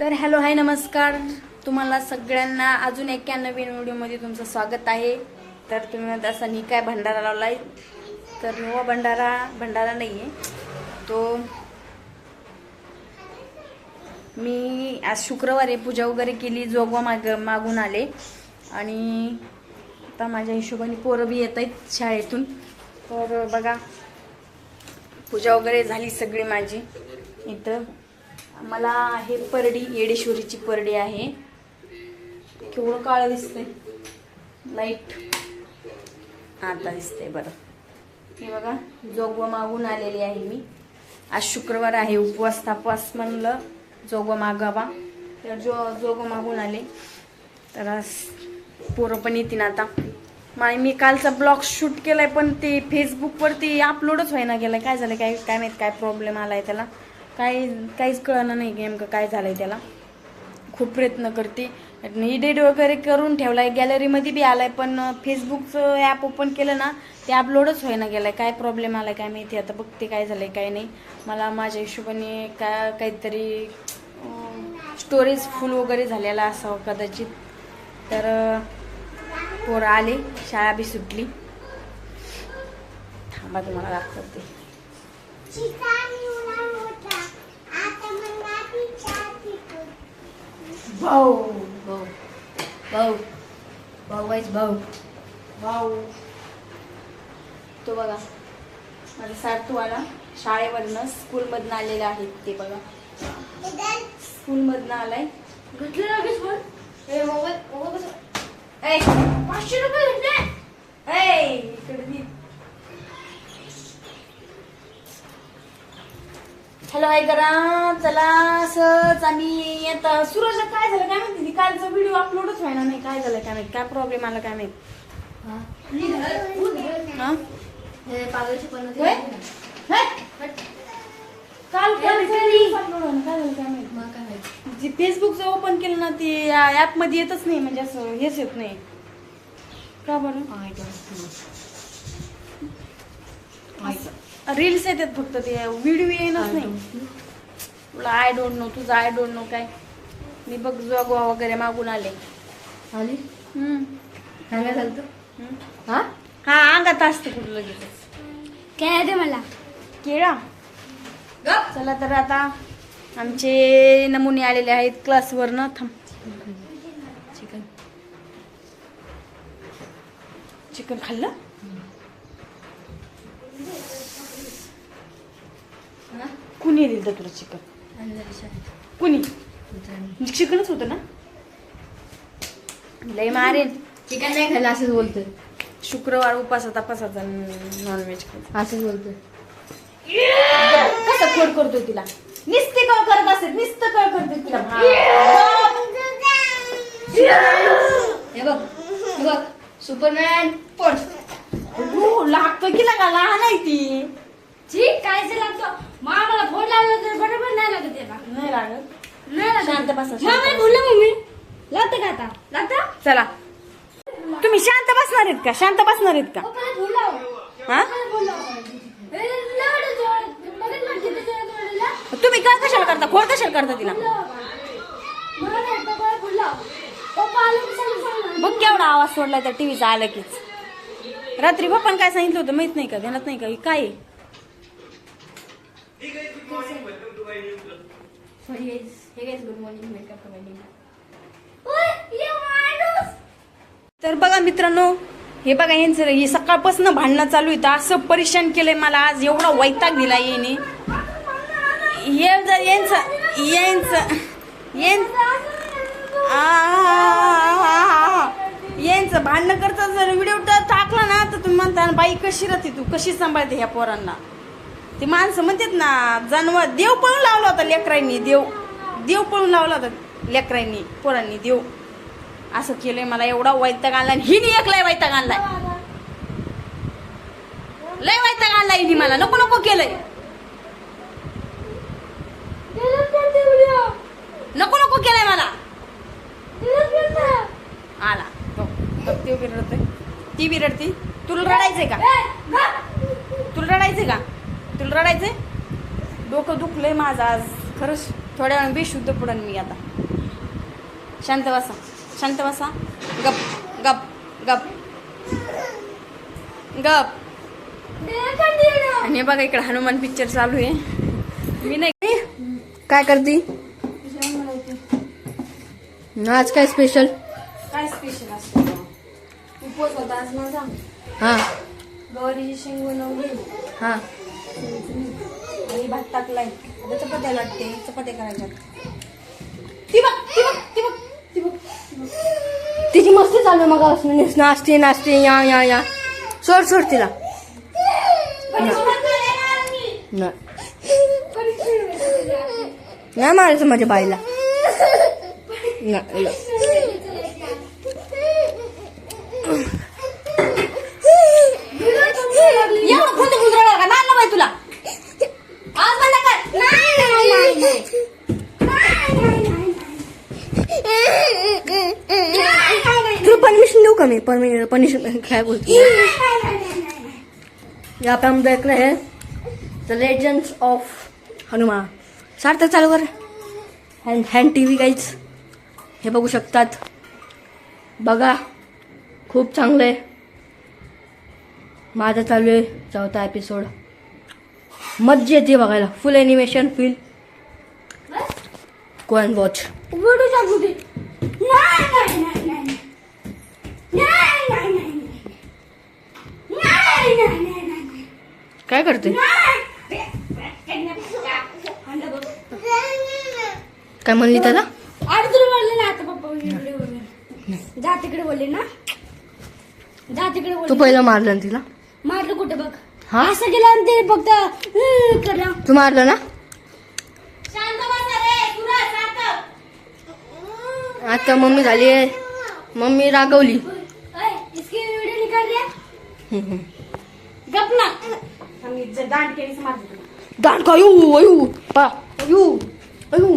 तर hello hi नमस्कार. तुम्हाला सगळ्यांना अजून एका नवीन व्हिडिओमध्ये तुमचं स्वागत आहे. तर तुम्ही म्हणता असा निकाय काय भंडारा लावलाय? तर नवा भंडारा भंडारा नाही आहे तो मी आज शुक्रवारी पूजा वगैरे केली जोगवा माग मागून आले. आणि आता माझ्या हिशोबाने पोरं बी येत आहेत शाळेतून. तर बघा पूजा वगैरे झाली सगळी माझी इथं. मला हे परडी येडेश्वरीची परडी आहे. केवढं काळं दिसतंय? लाइट आता दिसतंय बरं. हे बघा जोगवा मागून आलेली आहे मी. आज शुक्रवार आहे उपवास तापवास म्हणलं जोगवा मागावा. तर जो जोगवा मागून आले. तर आज पोरं पण येतील आता. मा मी कालचा ब्लॉग शूट केलाय पण ते फेसबुकवरती अपलोडच व्हायना गेलाय. काय झालं काय काय माहीत काय प्रॉब्लेम आलाय त्याला. काय काहीच कळणार नाही नेमकं काय झालंय त्याला. खूप प्रयत्न करते. एडिट वगैरे करून ठेवलाय. गॅलरीमध्ये बी आलाय पण फेसबुकचं ॲप ओपन केलं ना ते अपलोडच व्हायना आहे काय प्रॉब्लेम आलाय काय माहिती. आता बघते काय झालंय काय नाही. मला माझ्या हिशोबाने का काहीतरी स्टोरेज फुल वगैरे झालेला असावं कदाचित. तर पोरं आले. शाळा बी सुटली. थांबा तुम्हाला दाखवते. भाऊ. भाऊ. भाऊ. भाऊ वाईच भाऊ. भाऊ. तो बघा. माझा सारतूवाला शाळेवरनं स्कूलमधनं आलेले आहेत ते बघा. स्कूलमधनं आलाय. घेतलं लगेच पण हे मोबाईल मोबाईल पाचशे रुपये घेतले ऐ इकडे दी. हॅलो हाय करा चला असंच आम्ही आता सूरज काय झालं काय माहिती? ती कालचा व्हिडिओ अपलोडच व्हायला नाही. काय झालं काय माहिती? काय प्रॉब्लेम आला काय माहिती? हा? हे? काल काल जे फेसबुकचं ओपन केलं ना ते ऍपमध्ये येतच नाही म्हणजे असं हेच येत नाही. का बरं? रील्स येतात फक्त ते. व्हिडिओ येणच नाही. तुला आय डोंट नो तुझं आय डोंट नो काय. मी बघ जोगवा वगैरे मागून आले. आली? हम्म. हम्म. हा? हा अंगात असतं कुठं लगेच काय दे मला. केळा चला तर आता आमचे नमुने आलेले आहेत क्लासवरनं. थांब. चिकन. चिकन. खाल्लं? कुणी दिलं तुला चिकन? कुणी. चिकनच होतं ना? लय मारेन चिकन नाही खाल्लं असंच बोलतोय. शुक्रवार उपास तपासाचा नॉनव्हेज खायचा असंच बोलतोय. कसं खोड करतोय तिला? नुसते कळ करत असते नुसतं कळ करते तिला. हे. बघ हे बघ. सुपरमॅन पण हो, लागतो की लागा लहान आहे ती. ठीक काय ते लागतो मामाला फोन लावला तर बरोबर नाही लागत त्याला नाही लागत. नाही लागत. शांत बसा, शांत मामाला. बोललं मम्मी. लागतं का आता? लागतं चला. तुम्ही शांत बसणार आहेत का? शांत बसणार आहेत का? पप्पाला फोन लाव. हा? पप्पाला फोन लाव. ए. तुम्ही काय कशाला करता? खोड कशाला करता तिला? मला नाही, पप्पाला फोन लाव. पप्पा आले की सांग, सांग ना. बघ केवढा आवाज सोडला त्या टीव्हीचा आला कीच. रात्री पप्पान काय सांगितलं होतं माहीत नाही का? ध्यानात नाही का? हे काय आहे? Sorry guys. Hey guys, good morning. Welcome to my new vlog. ओय, ये माणूस. तर बघा मित्रांनो हे बघा यांचं हे सकाळपासून भांडणं चालू आहे असं परेशान केलंय मला आज एवढा वैताग दिला येणे हे जर यांचं यांचं यांचं भांडणं करता जर व्हिडिओ टाकला ना तर तुम्ही म्हणता बाई कशी राहते तू कशी सांभाळते ह्या पोरांना ते माणसं म्हणतात ना जानवर देव पळून लावला होता लेकरांनी देव. देव पळून लावला होता लेकरांनी पोरांनी देव. असं केलंय मला एवढा वैताग आणला आणि हिने एक लय वैताग आणलाय. लय वैताग आणलाय हिने मला. नको नको केलंय. नको नको केलंय मला. आला. ती उभी रडते ती बी रडती तुला रडायचंय का. तुला रडायचंय का? तुला रडायचंय? डोकं दुखलंय माझं आज. खरंच थोड्या वेळाने बेशुद्ध पडन मी आता. शांत बसा. शांत बसा. गप गप गप. गप. आणि बघा इकडे हनुमान पिक्चर चालू आहे. मी नाही काय करते? आज काय स्पेशल काय स्पेशल असतं? उपवास होता आज माझा. हा. गवारीची शेंग बनवली. हा. आणि भात टाकलाय. आता चपात्या लागते चपात्या करायच्या ती बघ ती बघ ती बघ ती बघ तिची मस्ती चालू मग नाचते नाचते या या या. सोड सोड तिला. नाही नाही मारायचं माझ्या बाईला. नाही एवढं कोणतं गुंजरा का नाही बाई तुला आज मला काय तुला मी परमिशन काय बोलतो? यहाँ पे हम देख रहे हैं the legends of Hanuman Sarthak चालू कर. हँड हँड टी व्ही काहीच हे बघू शकतात. बघा खूप चांगलं आहे. माझा चालू आहे चौथा एपिसोड मज्जा येते बघायला. Full animation feel and watch काय करते? काय म्हणली त्याला? बोलले ना आता पप्पा इकडे बोलले. जा तिकडे बोलले ना. जा तिकडे तू पहिलं मारलं ना तिला? मारलं कुठे बघ? हा? असं गेलं आणि ते फक्त करलं. तू मारलं ना? शांत बसा रे तुला शांत. आता मम्मी झाली आहे. मम्मी रागवली. गप ना. దానికి అయ్యో అయ్యో అయ్యో. అయ్యో.